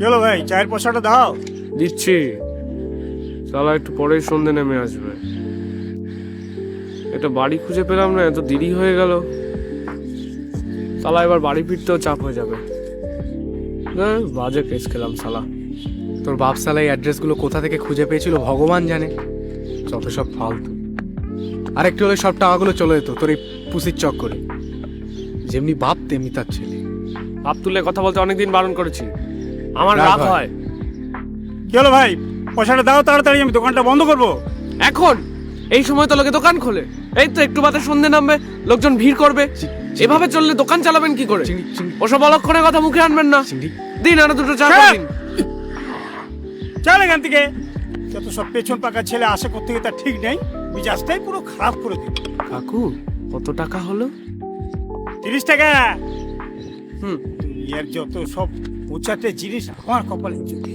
চলো ভাই চায়ের পয়সাটা দাও। দিচ্ছি। শালা একটু পরেই সন্ধে নেমে আসবে। এটা বাড়ি খুঁজে পেলাম না এত দেরি হয়ে গেল। শালা এবার বাড়ি ফিরতেও চাপ হয়ে যাবে। হ্যাঁ বাজে কেস খেলাম শালা। তোর বাপসালা এই অ্যাড্রেসগুলো কোথা থেকে খুঁজে পেয়েছিল ভগবান জানে। যত সব ফালতু। আর একটু হলে সব টাকাগুলো চলে যেত তোর এই পুসির চক করে যেমনি বাপ তেমনি তার ছেলে। ভাব তুলে কথা বলতে অনেকদিন বারণ করেছি। আমার রাগ হয়। কি হলো ভাই? পয়সাটা দাও তাড়াতাড়ি আমি দোকানটা বন্ধ করব। এখন? এই সময় তো লোকে দোকান খোলে। এই তো একটু বাদে সন্ধে নামবে লোকজন ভিড় করবে। এভাবে চললে দোকান চালাবেন কি করে? ওসব অলক্ষণের কথা মুখে আনবেন না। দিন আরও দুটো চা। দিন চল এখান থেকে। যত সব পেছন পাকা ছেলে আসে করতে গিয়ে তার ঠিক নেই মিজাজটাই পুরো খারাপ করে দিল। কাকু কত টাকা হলো? তিরিশ টাকা। হুম। দুনিয়ার যত সব উঁচাটে জিনিস আমার কপালে জুটে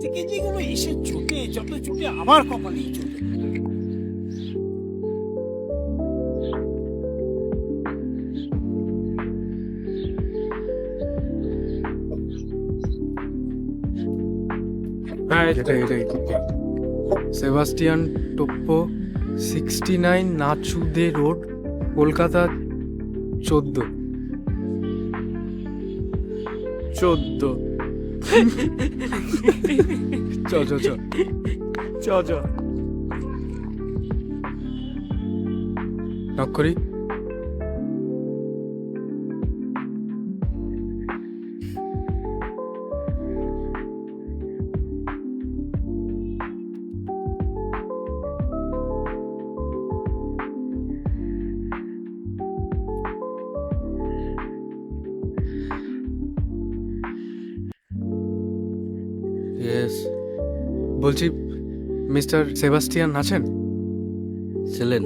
থেকে যেগুলো এসে জুটে যত জুটে আমার কপালেই জুটে হ্যাঁ। সেবাস্টিয়ান টোপ্পো সিক্সটি নাইন নাচুদে রোড, কলকাতা চোদ্দ। চোদ্দ। চ চ চ। চ চ। নক ইয়েস বলছি মিস্টার সেবাস্টিয়ান আছেন? ছিলেন।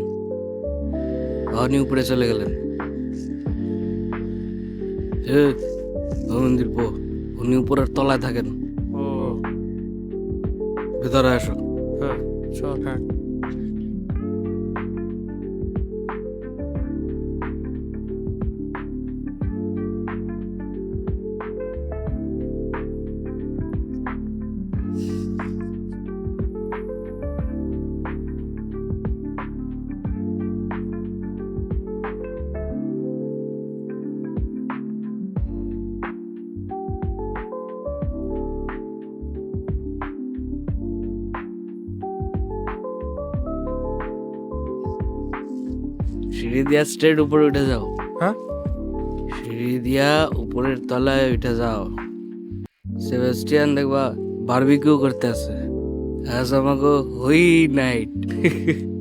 আপনি উপরে চলে গেলেন। এ মন্দির পো উনি উপরের তলায় থাকেন। ও। ভেতরে আসো হ্যাঁ চ হ্যাঁ। সিঁড়ি দিয়া স্ট্রেট উপরে উঠে যাও। হ্যাঁ? সিঁড়ি দিয়া উপরের তলায় উঠে যাও। সেবাস্টিয়ান দেখবা বারবিকিউ করতে আছে আজ আমাকে হুই নাইট